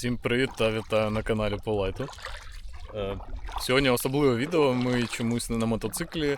Всім привіт та вітаю на каналі по лайту. Е, Сьогодні особливе відео. Ми чомусь не на мотоциклі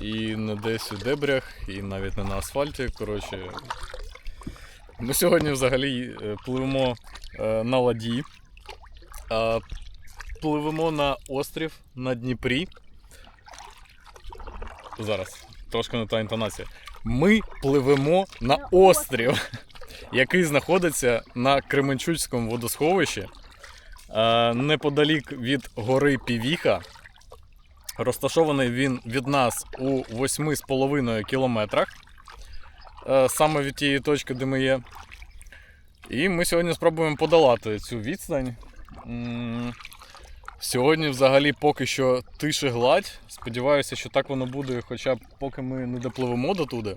і не десь у дебрях, і навіть не на асфальті. Коротше, ми сьогодні взагалі е, пливемо е, на ладі, пливемо на острів на Дніпрі. Зараз, трошки не та інтонація. Ми пливемо На острів, який знаходиться на Кременчуцькому водосховищі, е, неподалік від гори Півіха. Розташований він від нас у 8,5 кілометрах, е, саме від тієї точки, де ми є. І ми сьогодні спробуємо подолати цю відстань. Сьогодні, взагалі, поки що тише гладь. Сподіваюся, що так воно буде, хоча б поки ми не допливемо до туди.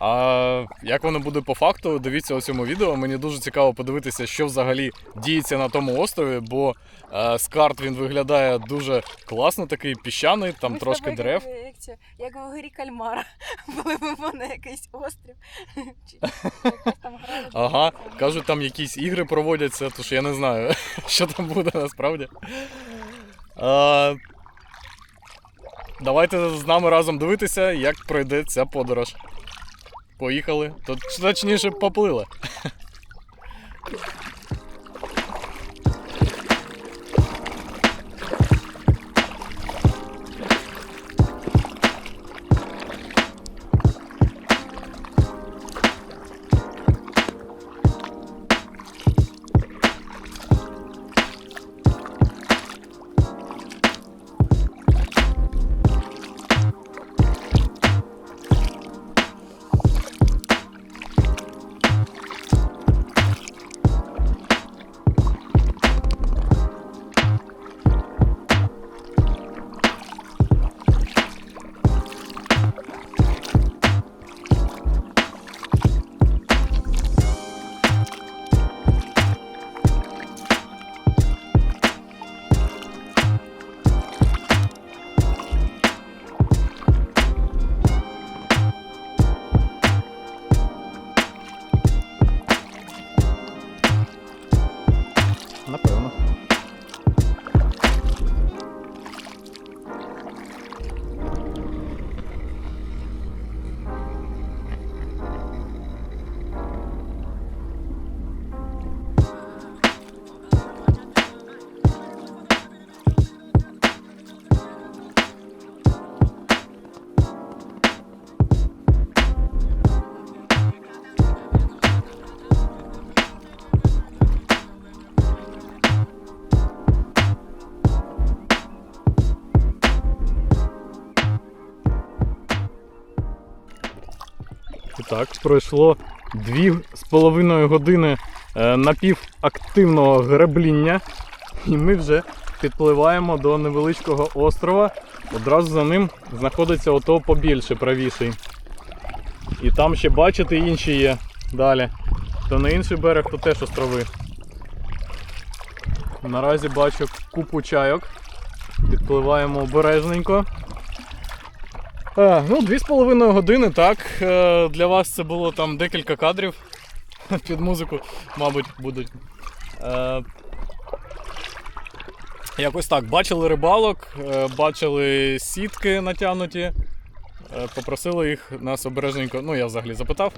А як воно буде по факту, дивіться у цьому відео. Мені дуже цікаво подивитися, що взагалі діється на тому острові, бо е, з карт він виглядає дуже класно, такий піщаний, там Ми трошки дерев. Як, як, в горі кальмара. Пливемо на якийсь острів. Ага, кажуть, там якісь ігри проводяться, тож я не знаю, що там буде насправді. А, давайте з нами разом дивитися, як пройде ця подорож. Поїхали, тут точніше поплили. Напевно. І так, пройшло дві з половиною години е, напівактивного гребління, і ми вже підпливаємо до невеличкого острова. Одразу за ним знаходиться ото побільше, правіший. І там ще бачите інші є далі. То на інший берег, то теж острови. Наразі бачу купу чайок. Підпливаємо обережненько. Ну, дві з половиною години, так. Е, Для вас це було там декілька кадрів під музику, мабуть, будуть. Е, Якось так. Бачили рибалок, е, бачили сітки натягнуті. Попросили їх нас обережненько, ну я взагалі запитав,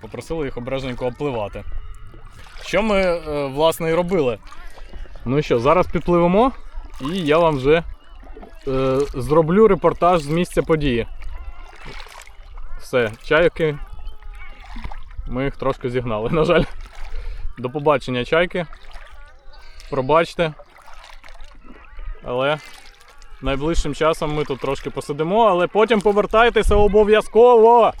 попросили їх обережненько опливати. Що ми, власне, і робили. Ну що, зараз підпливемо, і я вам вже е, зроблю репортаж з місця події. Все, чайки. Ми їх трошки зігнали, на жаль. До побачення, чайки. Пробачте. Але найближчим часом ми тут трошки посидимо, але потім повертайтеся обов'язково.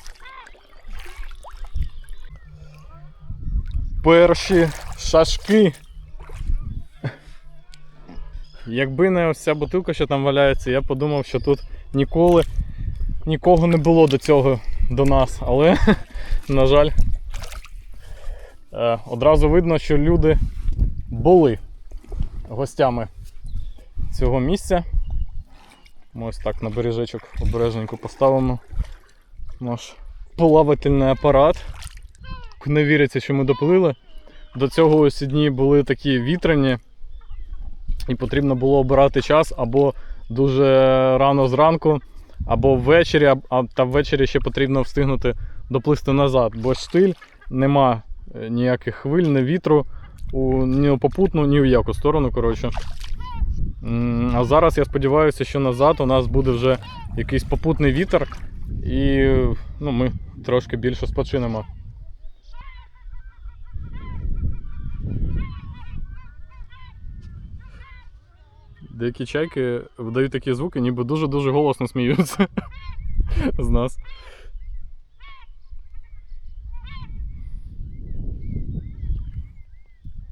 Перші шашки. Якби не ось ця бутилка, що там валяється, я подумав, що тут ніколи нікого не було до цього до нас. Але, на жаль, е, одразу видно, що люди були гостями цього місця. Ми ось так на бережечок обережненько поставимо наш плавательний апарат. Не віриться, що ми доплили. до цього ось дні були такі вітряні, і потрібно було обирати час або дуже рано зранку, або ввечері, а- та ввечері ще потрібно встигнути доплисти назад, бо штиль нема е, ніяких хвиль, ні вітру у, ні у попутну, ні в яку сторону. Коротше. А зараз я сподіваюся, що назад у нас буде вже якийсь попутний вітер, і ну, ми трошки більше спочинемо. Деякі чайки видають такі звуки, ніби дуже-дуже голосно сміються з нас.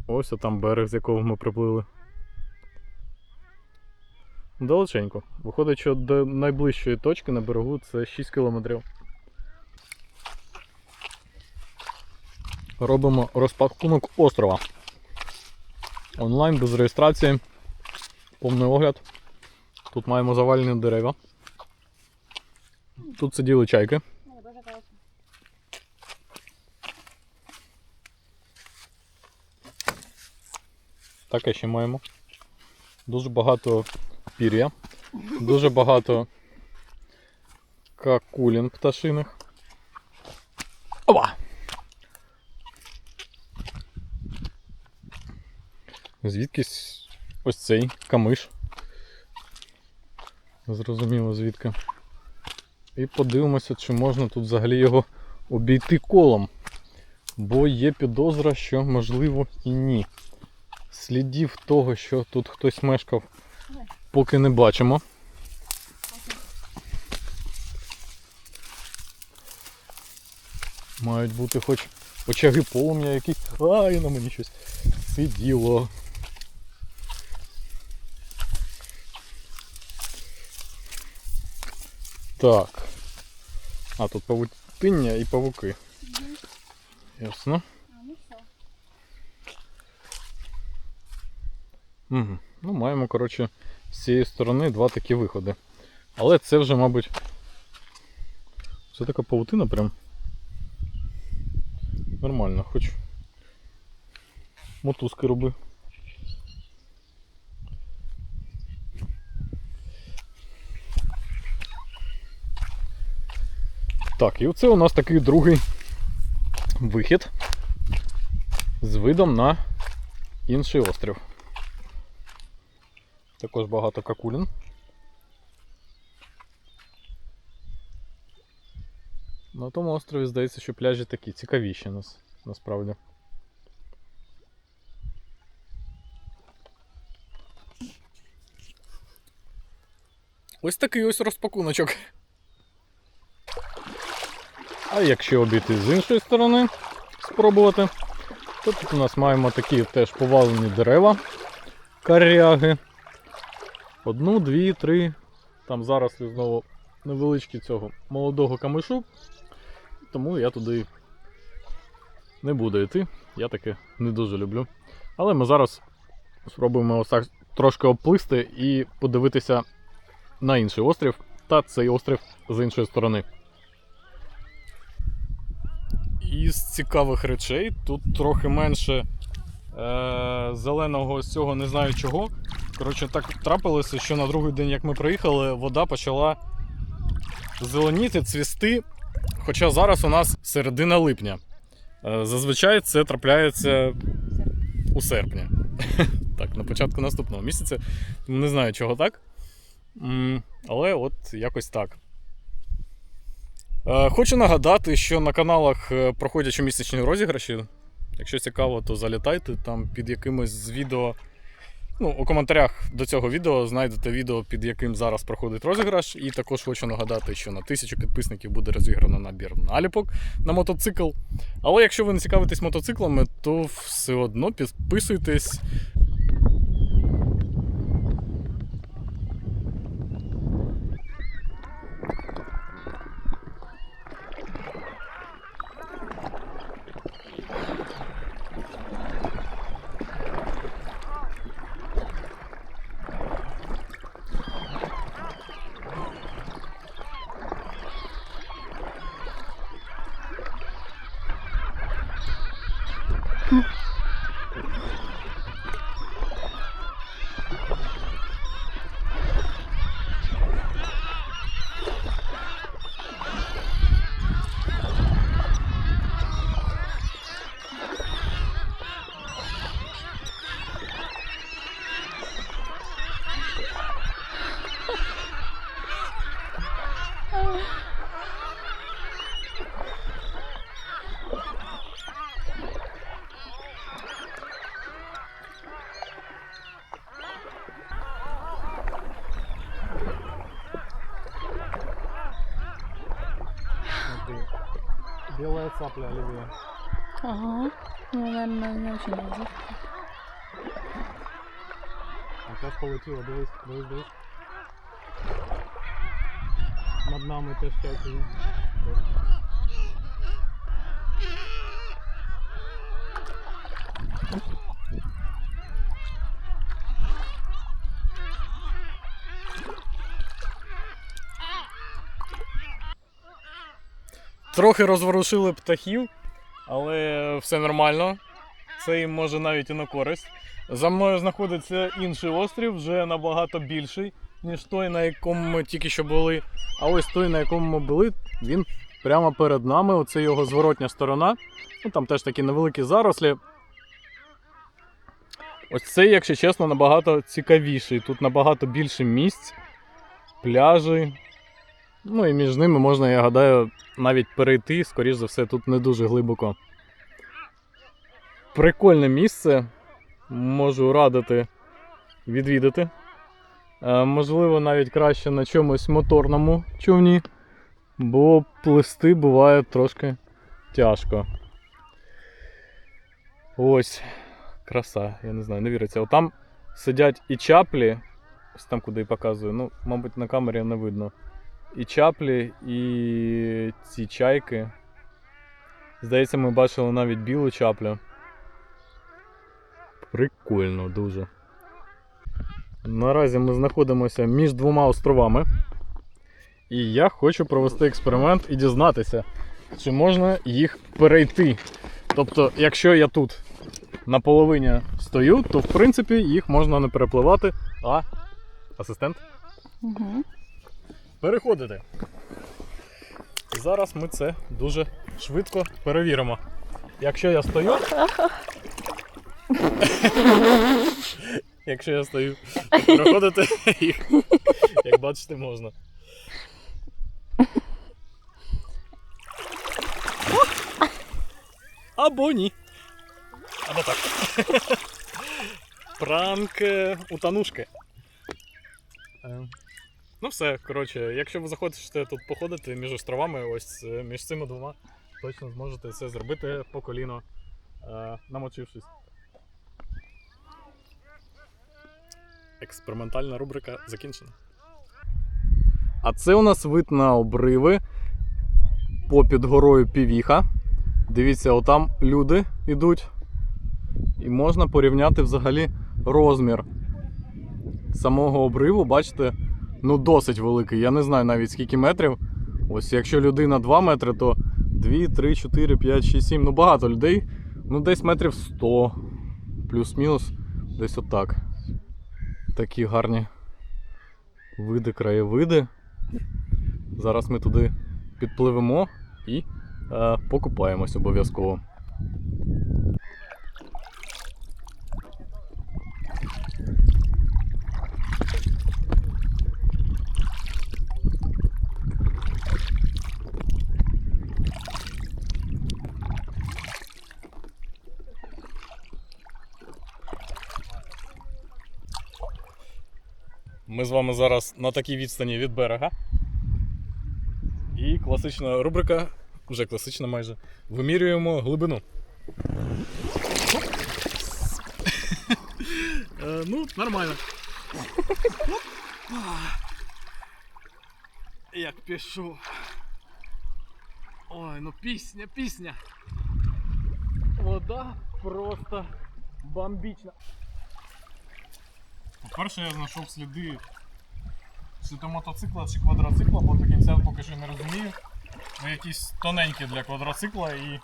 Ось там берег, з якого ми приплили. Далеченько. Виходить, що до найближчої точки на берегу це 6 кілометрів. Робимо розпакунок острова. Онлайн без реєстрації. Повний огляд. Тут маємо завалені дерева. Тут сиділи чайки. Таке ще маємо. Дуже багато пір'я. Дуже багато какулін пташиних. Опа! Звідкись ось цей камиш. Зрозуміло звідки. І подивимося, чи можна тут взагалі його обійти колом. Бо є підозра, що можливо і ні. Слідів того, що тут хтось мешкав, поки не бачимо. Мають бути хоч очаги полум'я якісь. Ай, на мені щось сиділо. Так. А, тут павутиння і павуки. Ясно. А, ну все. Угу. Ну, маємо, коротше, з цієї сторони два такі виходи. Але це вже, мабуть. Це така павутина прям. Нормально, хоч. Мотузки роби. Так, і оце у нас такий другий вихід з видом на інший острів. Також багато какулін. На тому острові здається, що пляжі такі цікавіші нас насправді. Ось такий ось розпакуночок. А якщо обійти з іншої сторони, спробувати, то тут у нас маємо такі теж повалені дерева, коряги. Одну, дві, три. Там зараз знову невеличкі цього молодого камишу. Тому я туди не буду йти. Я таке не дуже люблю. Але ми зараз спробуємо ось так трошки обплисти і подивитися на інший острів та цей острів з іншої сторони. Із цікавих речей тут трохи менше е- зеленого цього не знаю чого. Коротше, так трапилося, що на другий день, як ми приїхали, вода почала зеленіти, цвісти. Хоча зараз у нас середина липня. Е, Зазвичай це трапляється у серпні. Так, на початку наступного місяця. Не знаю, чого так. Але от якось так. Е, Хочу нагадати, що на каналах е, проходять щомісячні розіграші. Якщо цікаво, то залітайте там під якимось з відео. Ну, у коментарях до цього відео знайдете відео, під яким зараз проходить розіграш. І також хочу нагадати, що на тисячу підписників буде розіграно набір наліпок на мотоцикл. Але якщо ви не цікавитесь мотоциклами, то все одно підписуйтесь. Белая цапля оливье. Ага. Ну, наверное, не очень люблю. Якраз полетіла, дивись, дивись, дивись. Над нами теж дякую. Трохи розворушили птахів, але все нормально. Це їм може навіть і на користь. За мною знаходиться інший острів, вже набагато більший, ніж той, на якому ми тільки що були. А ось той, на якому ми були, він прямо перед нами. Оце його зворотня сторона. Ну, там теж такі невеликі зарослі. Ось цей, якщо чесно, набагато цікавіший. Тут набагато більше місць, пляжі. Ну і між ними можна, я гадаю, навіть перейти, скоріш за все, тут не дуже глибоко. Прикольне місце. Можу радити відвідати. Е, можливо, навіть краще на чомусь моторному човні, бо плисти буває трошки тяжко. Ось, краса, я не знаю, не віриться. Отам сидять і чаплі, ось там, куди я показую, ну, мабуть, на камері не видно. І чаплі, і ці чайки. Здається, ми бачили навіть білу чаплю. Прикольно дуже. Наразі ми знаходимося між двома островами. І я хочу провести експеримент і дізнатися, чи можна їх перейти. Тобто, якщо я тут на половині стою, то в принципі їх можна не перепливати, а асистент Угу. переходити. Зараз ми це дуже швидко перевіримо. Якщо я стою. Якщо я стою, то переходити їх, як бачите, можна. Або ні. Або так. Пранк е, утанушки. Е, Ну все, коротше, якщо ви захочете тут походити між островами, ось е, між цими двома, точно зможете це зробити по коліно, намочившись. Експериментальна рубрика закінчена. А це у нас вид на обриви попід горою Півіха. Дивіться, отам люди йдуть. І можна порівняти взагалі розмір самого обриву, бачите, ну досить великий. Я не знаю навіть скільки метрів. Ось якщо людина 2 метри, то 2, 3, 4, 5, 6, 7. Ну багато людей. Ну десь метрів 100. Плюс-мінус. Десь отак. Такі гарні види, краєвиди. Зараз ми туди підпливемо і е, покупаємось обов'язково. Ми з вами зараз на такій відстані від берега. І класична рубрика, вже класична майже. Вимірюємо глибину. Е, ну, нормально. Як пішов. Ой, ну пісня, пісня. Вода просто бомбічна. По-перше, я знайшов сліди чи то мотоцикла чи квадроцикла, бо до кінця поки що не розумію. Ну, якісь тоненькі для квадроцикла і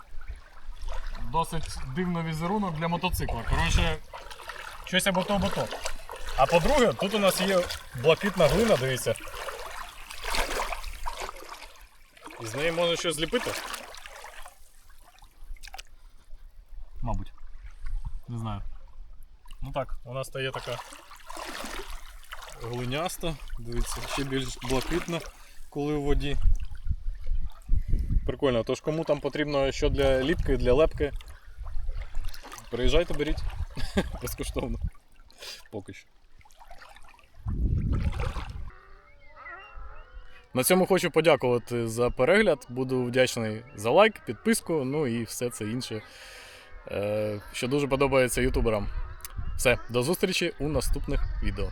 досить дивний візерунок для мотоцикла. Коротше, щось або то, або то. А по-друге, тут у нас є блакитна глина, дивіться. І з неї можна щось зліпити. Мабуть. Не знаю. Ну так, у нас стає така глиняста, дивіться, ще більш блакитна. коли у воді. Прикольно. Тож кому там потрібно що для ліпки, для лепки. Приїжджайте, беріть. Безкоштовно. Поки що. На цьому хочу подякувати за перегляд. Буду вдячний за лайк, підписку, ну і все це інше, е, що дуже подобається ютуберам. Все, до зустрічі у наступних відео.